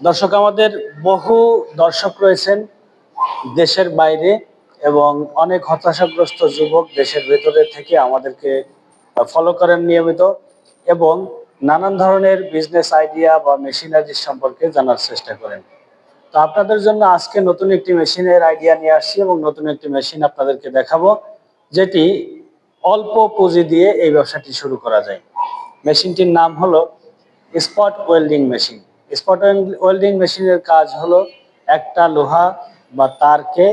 দর্শক, আমাদের বহু দর্শক রয়েছেন দেশের বাইরে এবং অনেক হতাশাগ্রস্ত যুবক দেশের ভেতরে থেকে আমাদেরকে ফলো করেন নিয়মিত এবং নানান ধরনের বিজনেস আইডিয়া বা মেশিনারি সম্পর্কে জানার চেষ্টা করেন। তো আপনাদের জন্য আজকে নতুন একটি মেশিনের আইডিয়া নিয়ে আসছি এবং নতুন একটি মেশিন আপনাদেরকে দেখাবো, যেটি অল্প পুঁজি দিয়ে এই ব্যবসাটি শুরু করা যায়। মেশিনটির নাম হলো spot welding machine spot welding মেশিনের কাজ হলো একটা লোহা বা তারকে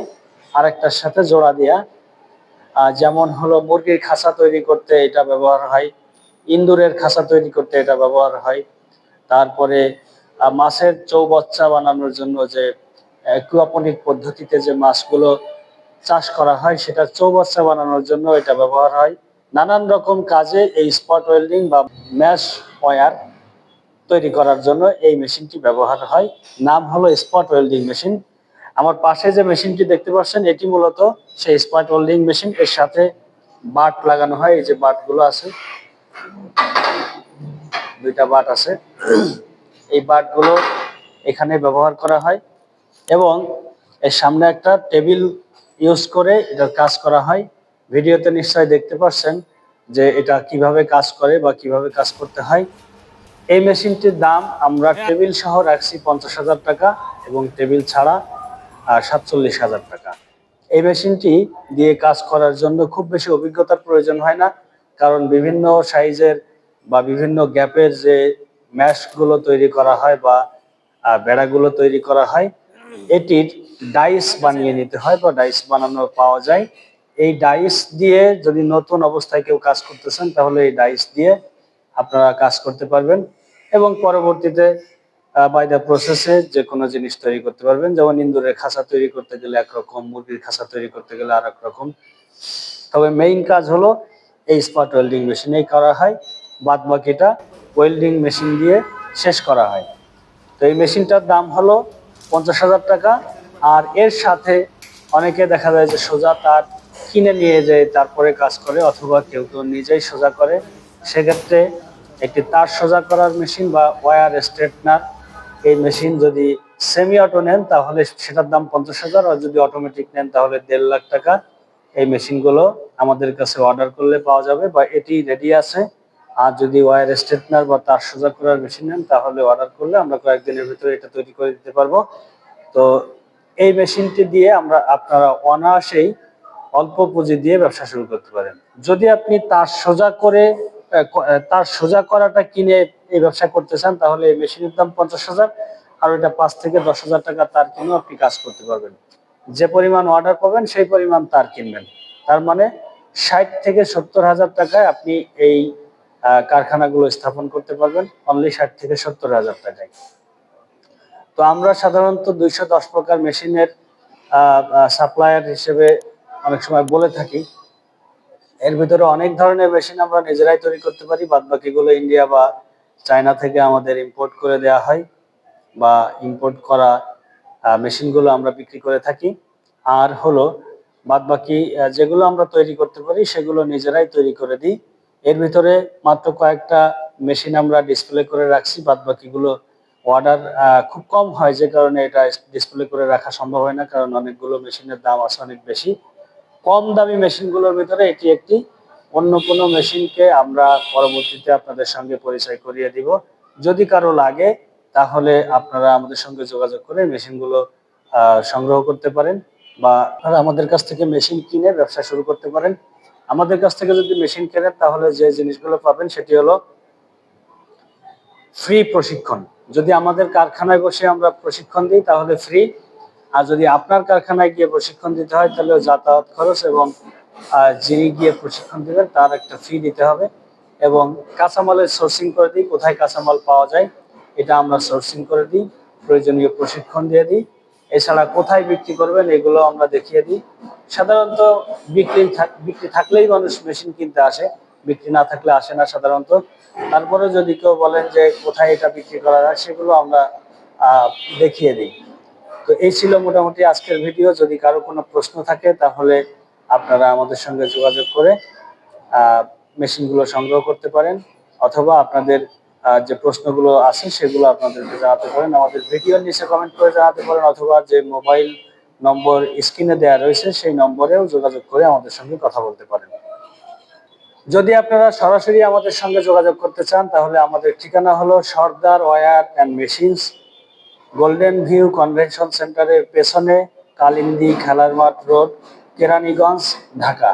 আরেকটার সাথে জোড়া দেয়া। যেমন হলো মুরগির খাঁচা তৈরি করতে এটা ব্যবহার হয়, ইন্দুরের খাঁচা তৈরি করতে এটা ব্যবহার হয়। তারপরে মাছের চৌবাচ্চা বানানোর জন্য যে অ্যাকুয়াপনিক পদ্ধতিতে যে মাছগুলো চাষ করা হয়, সেটা চৌবাচ্চা বানানোর জন্য এটা ব্যবহার হয়। নানান রকম কাজে এই স্পট ওয়েল্ডিং বা ম্যাশ ওয়্যার তৈরি করার জন্য এই মেশিনটি ব্যবহার হয়। নাম হলো স্পট ওয়েল্ডিং মেশিন। আমার পাশে যে মেশিনটি দেখতে পাচ্ছেন, এটি মূলত সেই স্পট ওয়েল্ডিং মেশিন। এর সাথে বাট লাগানো হয়, এই যে বাটগুলো আছে। দুইটা বাট আছে। এই বাটগুলো এখানে ব্যবহার করা হয় এবং এর সামনে একটা টেবিল ইউজ করে এটার কাজ করা হয়। ভিডিওতে নিশ্চয়ই দেখতে পাচ্ছেন যে এটা কীভাবে কাজ করে বা কীভাবে কাজ করতে হয়। এই মেশিনটির দাম আমরা টেবিল সহ রাখছি পঞ্চাশ হাজার টাকা এবং টেবিল ছাড়া সাতচল্লিশ হাজার টাকা। এই মেশিনটি দিয়ে কাজ করার জন্য খুব বেশি অভিজ্ঞতার প্রয়োজন হয় না, কারণ বিভিন্ন সাইজের বা বিভিন্ন গ্যাপের যে ম্যাশগুলো তৈরি করা হয় বা বেড়াগুলো তৈরি করা হয়, এটির ডাইস বানিয়ে নিতে হয় বা ডাইস বানানো পাওয়া যায়। এই ডাইস দিয়ে যদি নতুন অবস্থায় কেউ কাজ করতেছেন তাহলে এই ডাইস দিয়ে আপনারা কাজ করতে পারবেন এবং পরবর্তীতে বাই দ্য প্রসেসে যে কোনো জিনিস তৈরি করতে পারবেন। যেমন ইন্দুরের খাঁচা তৈরি করতে গেলে একরকম, মুরগির খাঁচা তৈরি করতে গেলে আর রকম তবে মেইন কাজ হলো এই স্পট ওয়েল্ডিং মেশিনেই করা হয়। বাদ বাকিটা ওয়েল্ডিং মেশিন দিয়ে শেষ করা হয়। তো এই মেশিনটার দাম হলো পঞ্চাশ হাজার টাকা। আর এর সাথে অনেকে দেখা যায় যে সোজা তার কিনে নিয়ে যায়, তারপরে কাজ করে, অথবা কেউ কেউ নিজেই সোজা করে। সেক্ষেত্রে একটি তার সোজা করার মেশিন বা ওয়্যার স্ট্রেটনার। এই মেশিন যদি সেমি অটো নেন, তাহলে সেটার দাম পঞ্চাশ হাজার, আর যদি অটোমেটিক নেন, তাহলে দেড় লাখ টাকা। এই মেশিনগুলো আমাদের কাছে অর্ডার করলে পাওয়া যাবে বা এটি রেডি আছে। আর যদি ওয়ার স্ট্রেটনার বা তার সোজা করার মেশিন নেন, তাহলে অর্ডার করলে আমরা কয়েকদিনের ভিতরে এটা তৈরি করে দিতে পারব। তো এই মেশিনটি দিয়ে আমরা আপনারা অনায়াসেই অল্প পুঁজি দিয়ে ব্যবসা শুরু করতে পারেন। যদি আপনি তার সোজা করে তার সোজা করাটা কিনে এই ব্যবসা করতে চান, তাহলে এই মেশিনের দাম পঞ্চাশ হাজার, আর ওইটা পাঁচ থেকে দশ হাজার টাকা তার কিনেও আপনি কাজ করতে পারবেন। যে পরিমাণ অর্ডার পাবেন, সেই পরিমাণ তার কিনবেন। তার মানে ষাট থেকে সত্তর হাজার টাকায় আপনি এই কারখানাগুলো স্থাপন করতে পারবেন অনলি ষাট থেকে সত্তর হাজার টাকায়। তো আমরা সাধারণত দুইশো দশ প্রকার মেশিনের সাপ্লায়ার হিসেবে অনেক সময় বলে থাকি। এর ভিতরে অনেক ধরনের মেশিন আমরা নিজেরাই তৈরি করতে পারি বাদ বাকিগুলো ইন্ডিয়া বা চায়না থেকে আমাদের ইম্পোর্ট করে দেওয়া হয় বা ইম্পোর্ট করা মেশিনগুলো আমরা বিক্রি করে থাকি। আর হলো বাদ বাকি যেগুলো আমরা তৈরি করতে পারি সেগুলো নিজেরাই তৈরি করে দিই। এর ভিতরে মাত্র কয়েকটা মেশিন আমরা ডিসপ্লে করে রাখছি বাদ বাকিগুলো অর্ডার খুব কম হয় যে কারণে এটা ডিসপ্লে করে রাখা সম্ভব হয় না, কারণ অনেকগুলো মেশিনের দাম আছে অনেক বেশি। কম দামি মেশিনগুলোর ভিতরে এটি একটি। অন্য কোনো মেশিনকে আমরা পরবর্তীতে আপনাদের সঙ্গে পরিচয় করিয়ে দিব। যদি কারও লাগে, তাহলে আপনারা আমাদের সঙ্গে যোগাযোগ করে মেশিনগুলো সংগ্রহ করতে পারেন বা আপনারা আমাদের কাছ থেকে মেশিন কিনে ব্যবসা শুরু করতে পারেন। আমাদের কাছ থেকে যদি মেশিন কেনেন, তাহলে যে জিনিসগুলো পাবেন সেটি হলো ফ্রি প্রশিক্ষণ। যদি আমাদের কারখানায় বসে আমরা প্রশিক্ষণ দিই, তাহলে ফ্রি আর যদি আপনার কারখানায় গিয়ে প্রশিক্ষণ দিতে হয় তাহলে যাতায়াত খরচ এবং যিনি গিয়ে প্রশিক্ষণ দেবেন, তার একটা ফি দিতে হবে। এবং কাঁচামালের সোর্সিং করে দিই, কোথায় কাঁচামাল পাওয়া যায়, এটা আমরা সোর্সিং করে দিই, প্রয়োজনীয় প্রশিক্ষণ দিয়ে দিই। এছাড়া কোথায় বিক্রি করবেন, এগুলো আমরা দেখিয়ে দিই। সাধারণত বিক্রি বিক্রি থাকলেই মানুষ মেশিন কিনতে আসে, বিক্রি না থাকলে আসে না সাধারণত। তারপরে যদি কেউ বলেন যে কোথায় এটা বিক্রি করা যায়, সেগুলো আমরা দেখিয়ে দিই। তো এই ছিল মোটামুটি আজকের ভিডিও। যদি কারও কোনো প্রশ্ন থাকে, তাহলে আপনারা আমাদের সঙ্গে যোগাযোগ করে মেশিনগুলো সংগ্রহ করতে পারেন। অথবা আপনাদের যে প্রশ্নগুলো আছে সেগুলো আপনাদেরকে জানাতে পারেন। আমাদের ভিডিওর নিচে কমেন্ট করে জানাতে পারেন, অথবা যে মোবাইল নম্বর স্ক্রিনে দেওয়া রয়েছে, সেই নম্বরেও যোগাযোগ করে আমাদের সঙ্গে কথা বলতে পারেন। যদি আপনারা সরাসরি আমাদের সঙ্গে যোগাযোগ করতে চান, তাহলে আমাদের ঠিকানা হলো Sardar wire and machines golden view convention সেন্টারের পেছনে কালিন্দি খেলার মাঠ রোড কেরানীগঞ্জ ঢাকা।